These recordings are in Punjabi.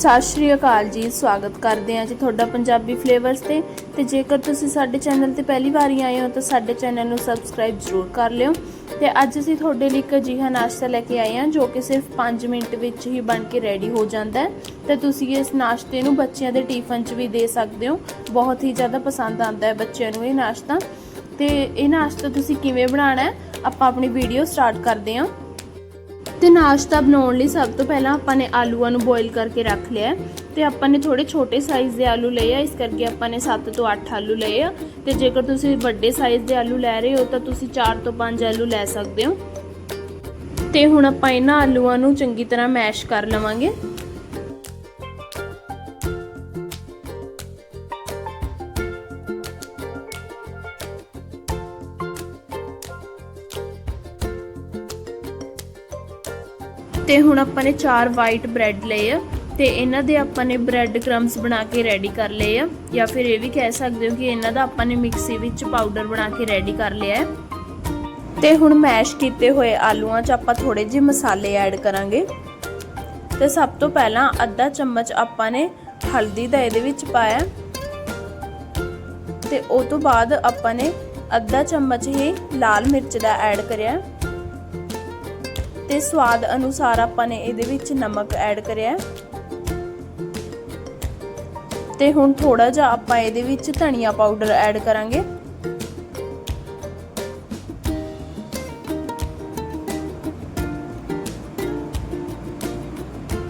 ਸਤਿ ਸ਼੍ਰੀ ਅਕਾਲ ਜੀ, ਸਵਾਗਤ ਕਰਦੇ ਹਾਂ ਜੀ ਤੁਹਾਡਾ ਪੰਜਾਬੀ ਫਲੇਵਰਸ ਤੇ। ਤੇ ਜੇਕਰ ਤੁਸੀਂ ਸਾਡੇ ਚੈਨਲ ਤੇ ਪਹਿਲੀ ਵਾਰੀ ਆਏ ਹੋ, ਤਾਂ ਸਾਡੇ ਚੈਨਲ ਨੂੰ ਸਬਸਕ੍ਰਾਈਬ ਜ਼ਰੂਰ ਕਰ ਲਿਓ। ਤੇ ਅੱਜ ਅਸੀਂ ਤੁਹਾਡੇ ਲਈ ਇੱਕ ਅਜਿਹਾ ਨਾਸ਼ਤਾ ਲੈ ਕੇ ਆਏ ਹਾਂ, ਜੋ ਕਿ ਸਿਰਫ 5 ਮਿੰਟ ਵਿੱਚ ਹੀ ਬਣ ਕੇ ਰੈਡੀ ਹੋ ਜਾਂਦਾ ਹੈ। ਤੇ ਤੁਸੀਂ ਇਸ ਨਾਸ਼ਤੇ ਨੂੰ ਬੱਚਿਆਂ ਦੇ ਟਿਫਨ 'ਚ ਵੀ ਦੇ ਸਕਦੇ ਹੋ। ਬਹੁਤ ਹੀ ਜ਼ਿਆਦਾ ਪਸੰਦ ਆਉਂਦਾ ਹੈ ਬੱਚਿਆਂ ਨੂੰ ਇਹ ਨਾਸ਼ਤਾ। ਤੇ ਇਹ ਨਾਸ਼ਤਾ ਤੁਸੀਂ ਕਿਵੇਂ ਬਣਾਉਣਾ ਹੈ, ਆਪਾਂ ਆਪਣੀ ਵੀਡੀਓ ਸਟਾਰਟ ਕਰਦੇ ਹਾਂ। ਤੇ ਨਾਸ਼ਤਾ ਬਣਾਉਣ ਲਈ ਸਭ ਤੋਂ ਪਹਿਲਾਂ ਆਪਾਂ ਨੇ ਆਲੂਆਂ ਨੂੰ ਬੋਇਲ ਕਰਕੇ ਰੱਖ ਲਿਆ ਹੈ ਤੇ ਆਪਾਂ ਨੇ ਥੋੜੇ ਛੋਟੇ ਸਾਈਜ਼ ਦੇ ਆਲੂ ਲਏ ਆ, ਇਸ ਕਰਕੇ ਆਪਾਂ ਨੇ 7 ਤੋਂ 8 ਆਲੂ ਲਏ ਆ ਤੇ ਜੇਕਰ ਤੁਸੀਂ ਵੱਡੇ ਸਾਈਜ਼ ਦੇ ਆਲੂ ਲੈ ਰਹੇ ਹੋ ਤਾਂ ਤੁਸੀਂ 4 ਤੋਂ 5 ਆਲੂ ਲੈ ਸਕਦੇ ਹੋ। ਤੇ ਹੁਣ ਆਪਾਂ ਇਹਨਾਂ ਆਲੂਆਂ ਨੂੰ ਚੰਗੀ ਤਰ੍ਹਾਂ ਮੈਸ਼ ਕਰ ਲਵਾਂਗੇ। ਤੇ ਹੁਣ ਆਪਾਂ ਨੇ ਚਾਰ ਵਾਈਟ ਬ੍ਰੈਡ ਲਏ ਆ ਤੇ ਇਹਨਾਂ ਦੇ ਆਪਾਂ ਨੇ ਬ੍ਰੈਡ ਕ੍ਰਮਸ ਬਣਾ ਕੇ ਰੈਡੀ ਕਰ ਲਏ ਆ ਜਾਂ ਫਿਰ ਇਹ ਵੀ ਕਹਿ ਸਕਦੇ ਹੋ ਕਿ ਇਹਨਾਂ ਦਾ ਆਪਾਂ ਨੇ ਮਿਕਸੀ ਵਿੱਚ ਪਾਊਡਰ ਬਣਾ ਕੇ ਰੈਡੀ ਕਰ ਲਿਆ ਹੈ। ਤੇ ਹੁਣ ਮੈਸ਼ ਕੀਤੇ ਹੋਏ ਆਲੂਆਂ 'ਚ ਆਪਾਂ ਥੋੜੇ ਜਿਹੇ ਮਸਾਲੇ ਐਡ ਕਰਾਂਗੇ। ਤੇ ਸਭ ਤੋਂ ਪਹਿਲਾਂ ਅੱਧਾ ਚਮਚ ਆਪਾਂ ਨੇ ਹਲਦੀ ਦਾ ਇਹਦੇ ਵਿੱਚ ਪਾਇਆ ਤੇ ਉਹ ਤੋਂ ਬਾਅਦ ਆਪਾਂ ਨੇ ਅੱਧਾ ਚਮਚ ਹੀ ਲਾਲ ਮਿਰਚ ਦਾ ਐਡ ਕਰਿਆ ਤੇ ਸਵਾਦ ਅਨੁਸਾਰ ਆਪਾਂ ਨੇ ਇਹਦੇ ਵਿੱਚ ਨਮਕ ਐਡ ਕਰਿਆ ਤੇ ਹੁਣ ਥੋੜਾ ਜਿਹਾ ਆਪਾਂ ਇਹਦੇ ਵਿੱਚ ਧਨੀਆ ਪਾਊਡਰ ਐਡ ਕਰਾਂਗੇ।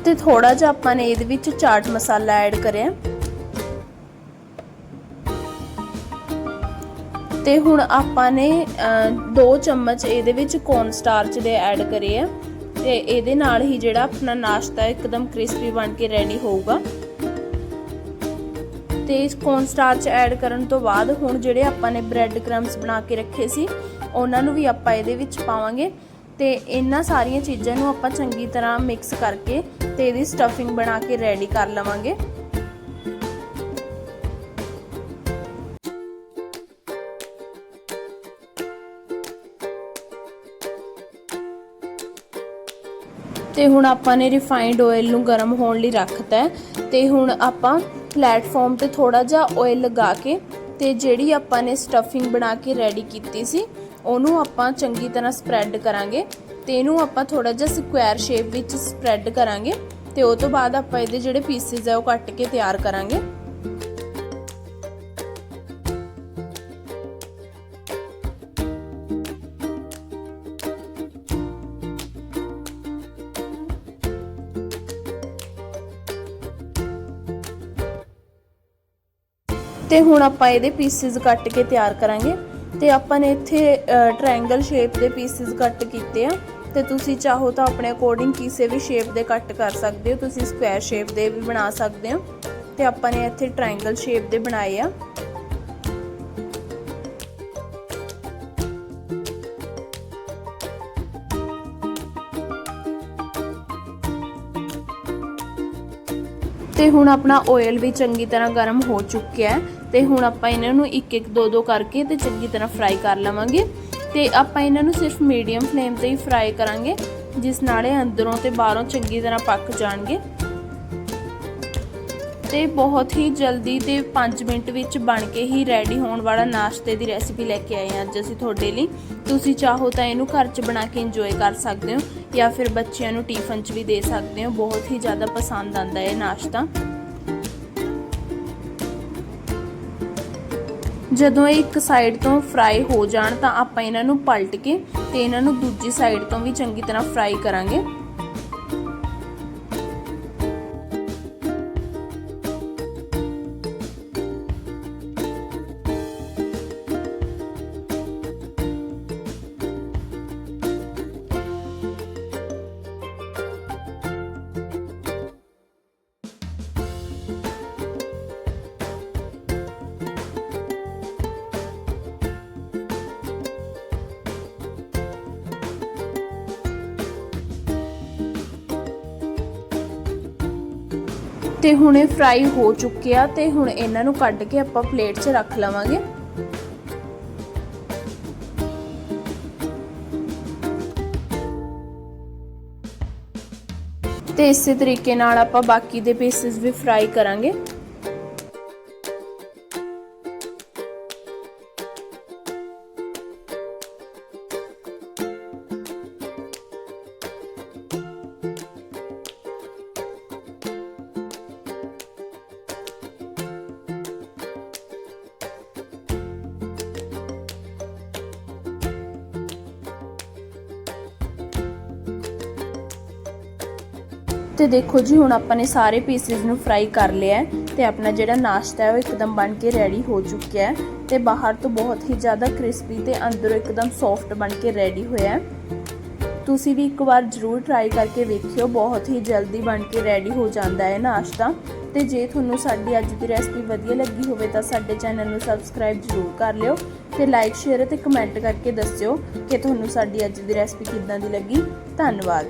ਤੇ ਥੋੜਾ ਜਿਹਾ ਆਪਾਂ ਨੇ ਇਹਦੇ ਵਿੱਚ ਚਾਟ ਮਸਾਲਾ ਐਡ ਕਰਿਆ ਤੇ ਹੁਣ ਆਪਾਂ ਨੇ 2 ਚਮਚ ਇਹਦੇ ਵਿੱਚ ਕੌਰਨ ਸਟਾਰਚ ਦੇ ਐਡ ਕਰੇ ਆ। ਤੇ ਇਹਦੇ ਨਾਲ ਹੀ ਜਿਹੜਾ ਆਪਣਾ ਨਾਸ਼ਤਾ ਇੱਕਦਮ ਕ੍ਰਿਸਪੀ ਬਣ ਕੇ ਰੈਡੀ ਹੋਊਗਾ। ਤੇ ਇਸ ਕੌਰਨ ਸਟਾਰਚ ਐਡ ਕਰਨ ਤੋਂ ਬਾਅਦ ਹੁਣ ਜਿਹੜੇ ਆਪਾਂ ਨੇ ਬ੍ਰੈਡ ਕ੍ਰਮਸ ਬਣਾ ਕੇ ਰੱਖੇ ਸੀ, ਉਹਨਾਂ ਨੂੰ ਵੀ ਆਪਾਂ ਇਹਦੇ ਵਿੱਚ ਪਾਵਾਂਗੇ। ਤੇ ਇਹਨਾਂ ਸਾਰੀਆਂ ਚੀਜ਼ਾਂ ਨੂੰ ਆਪਾਂ ਚੰਗੀ ਤਰ੍ਹਾਂ ਮਿਕਸ ਕਰਕੇ ਤੇ ਇਹਦੀ ਸਟਫਿੰਗ ਬਣਾ ਕੇ ਰੈਡੀ ਕਰ ਲਵਾਂਗੇ। ਤੇ ਹੁਣ ਆਪਾਂ ਨੇ ਰਿਫਾਈਨਡ ਆਇਲ ਨੂੰ ਗਰਮ ਹੋਣ ਲਈ ਰੱਖਤਾ ਹੈ ਤੇ ਹੁਣ ਆਪਾਂ ਪਲੇਟਫਾਰਮ ਤੇ ਥੋੜਾ ਜਿਹਾ ਆਇਲ ਲਗਾ ਕੇ ਤੇ ਜਿਹੜੀ ਆਪਾਂ ਨੇ ਸਟਫਿੰਗ ਬਣਾ ਕੇ ਰੈਡੀ ਕੀਤੀ ਸੀ, ਉਹਨੂੰ ਆਪਾਂ ਚੰਗੀ ਤਰ੍ਹਾਂ ਸਪਰੈਡ ਕਰਾਂਗੇ ਤੇ ਇਹਨੂੰ ਆਪਾਂ ਥੋੜਾ ਜਿਹਾ ਸਕੁਅਰ ਸ਼ੇਪ ਵਿੱਚ ਸਪਰੈਡ ਕਰਾਂਗੇ ਤੇ ਉਹ ਤੋਂ ਬਾਅਦ ਆਪਾਂ ਇਹਦੇ ਜਿਹੜੇ ਪੀਸਿਸ ਆ ਉਹ ਕੱਟ ਕੇ ਤਿਆਰ ਕਰਾਂਗੇ। ਤੇ ਹੁਣ ਆਪਾਂ ਇਹਦੇ ਪੀਸਿਸ ਕੱਟ ਕੇ ਤਿਆਰ ਕਰਾਂਗੇ ਤੇ ਆਪਾਂ ਨੇ ਇੱਥੇ ਟ੍ਰਾਇੰਗਲ ਸ਼ੇਪ ਦੇ ਪੀਸਿਸ ਕੱਟ ਕੀਤੇ ਆ ਤੇ ਤੁਸੀਂ ਚਾਹੋ ਤਾਂ ਆਪਣੇ ਅਕੋਰਡਿੰਗ ਕਿਸੇ ਵੀ ਸ਼ੇਪ ਦੇ ਕੱਟ ਕਰ ਸਕਦੇ ਹੋ, ਤੁਸੀਂ ਸਕੁਅਰ ਸ਼ੇਪ ਦੇ ਵੀ ਬਣਾ ਸਕਦੇ ਹੋ ਤੇ ਆਪਾਂ ਨੇ ਇੱਥੇ ਟ੍ਰਾਇੰਗਲ ਸ਼ੇਪ ਦੇ ਬਣਾਏ ਆ। ਤੇ ਹੁਣ ਆਪਣਾ ਆਇਲ ਵੀ ਚੰਗੀ ਤਰ੍ਹਾਂ ਗਰਮ ਹੋ ਚੁੱਕਿਆ ਹੈ ਤੇ ਹੁਣ ਆਪਾਂ ਇਹਨਾਂ ਨੂੰ ਇੱਕ ਇੱਕ ਦੋ ਦੋ ਕਰਕੇ ਤੇ ਚੰਗੀ ਤਰ੍ਹਾਂ ਫਰਾਈ ਕਰ ਲਵਾਂਗੇ। ਤੇ ਆਪਾਂ ਇਹਨਾਂ ਨੂੰ ਸਿਰਫ ਮੀਡੀਅਮ ਫਲੇਮ ਤੇ ਹੀ ਫਰਾਈ ਕਰਾਂਗੇ, ਜਿਸ ਨਾਲ ਇਹ ਅੰਦਰੋਂ ਤੇ ਬਾਹਰੋਂ ਚੰਗੀ ਤਰ੍ਹਾਂ ਪੱਕ ਜਾਣਗੇ। ਤੇ ਬਹੁਤ ਹੀ ਜਲਦੀ ਤੇ 5 ਮਿੰਟ ਵਿੱਚ ਬਣ ਕੇ ਹੀ ਰੈਡੀ ਹੋਣ ਵਾਲਾ ਨਾਸ਼ਤੇ ਦੀ ਰੈਸਿਪੀ ਲੈ ਕੇ ਆਏ ਹਾਂ ਅੱਜ ਅਸੀਂ ਤੁਹਾਡੇ ਲਈ। ਤੁਸੀਂ ਚਾਹੋ ਤਾਂ ਇਹਨੂੰ ਘਰ 'ਚ ਬਣਾ ਕੇ ਇੰਜੋਏ ਕਰ ਸਕਦੇ ਹੋ ਜਾਂ ਫਿਰ ਬੱਚਿਆਂ ਨੂੰ ਟਿਫਨ 'ਚ ਵੀ ਦੇ ਸਕਦੇ ਹੋ। ਬਹੁਤ ਹੀ ਜ਼ਿਆਦਾ ਪਸੰਦ ਆਂਦਾ ਇਹ ਨਾਸ਼ਤਾ। ਜਦੋਂ ਇਹ ਇੱਕ ਸਾਈਡ ਤੋਂ ਫਰਾਈ ਹੋ ਜਾਣ ਤਾਂ ਆਪਾਂ ਇਹਨਾਂ ਨੂੰ ਪਲਟ ਕੇ ਤੇ ਇਹਨਾਂ ਨੂੰ ਦੂਜੀ ਸਾਈਡ ਤੋਂ ਵੀ ਚੰਗੀ ਤਰ੍ਹਾਂ ਫਰਾਈ ਕਰਾਂਗੇ। ਤੇ ਹੁਣ ਇਹ ਫਰਾਈ ਹੋ ਚੁੱਕੇ ਆ ਤੇ ਹੁਣ ਇਹਨਾਂ ਨੂੰ ਕੱਢ ਕੇ ਆਪਾਂ ਪਲੇਟ 'ਚ ਰੱਖ ਲਵਾਂਗੇ। ਤੇ ਇਸੇ ਤਰੀਕੇ ਨਾਲ ਆਪਾਂ ਬਾਕੀ ਦੇ ਪੀਸਸ ਵੀ ਫਰਾਈ ਕਰਾਂਗੇ। ਤੇ ਦੇਖੋ ਜੀ, ਹੁਣ ਆਪਾਂ ਨੇ ਸਾਰੇ ਪੀਸਿਸ ਨੂੰ ਫਰਾਈ ਕਰ ਲਿਆ ਹੈ ਤੇ ਆਪਣਾ ਜਿਹੜਾ ਨਾਸ਼ਤਾ ਹੈ ਉਹ ਇੱਕਦਮ ਬਣ ਕੇ ਰੈਡੀ ਹੋ ਚੁੱਕਿਆ ਹੈ ਤੇ ਬਾਹਰ ਤੋਂ ਬਹੁਤ ਹੀ ਜ਼ਿਆਦਾ ਕ੍ਰਿਸਪੀ ਤੇ ਅੰਦਰੋਂ ਇੱਕਦਮ ਸੌਫਟ ਬਣ ਕੇ ਰੈਡੀ ਹੋਇਆ ਹੈ। ਤੁਸੀਂ ਵੀ ਇੱਕ ਵਾਰ ਜ਼ਰੂਰ ਟਰਾਈ ਕਰਕੇ ਵੇਖਿਓ, ਬਹੁਤ ਹੀ ਜਲਦੀ ਬਣ ਕੇ ਰੈਡੀ ਹੋ ਜਾਂਦਾ ਹੈ ਨਾਸ਼ਤਾ। ਤੇ ਜੇ ਤੁਹਾਨੂੰ ਸਾਡੀ ਅੱਜ ਦੀ ਰੈਸਪੀ ਵਧੀਆ ਲੱਗੀ ਹੋਵੇ ਤਾਂ ਸਾਡੇ ਚੈਨਲ ਨੂੰ ਸਬਸਕ੍ਰਾਈਬ ਜ਼ਰੂਰ ਕਰ ਲਿਓ ਤੇ ਲਾਈਕ ਸ਼ੇਅਰ ਅਤੇ ਕਮੈਂਟ ਕਰਕੇ ਦੱਸਿਓ ਕਿ ਤੁਹਾਨੂੰ ਸਾਡੀ ਅੱਜ ਦੀ ਰੈਸਪੀ ਕਿੱਦਾਂ ਦੀ ਲੱਗੀ। ਧੰਨਵਾਦ।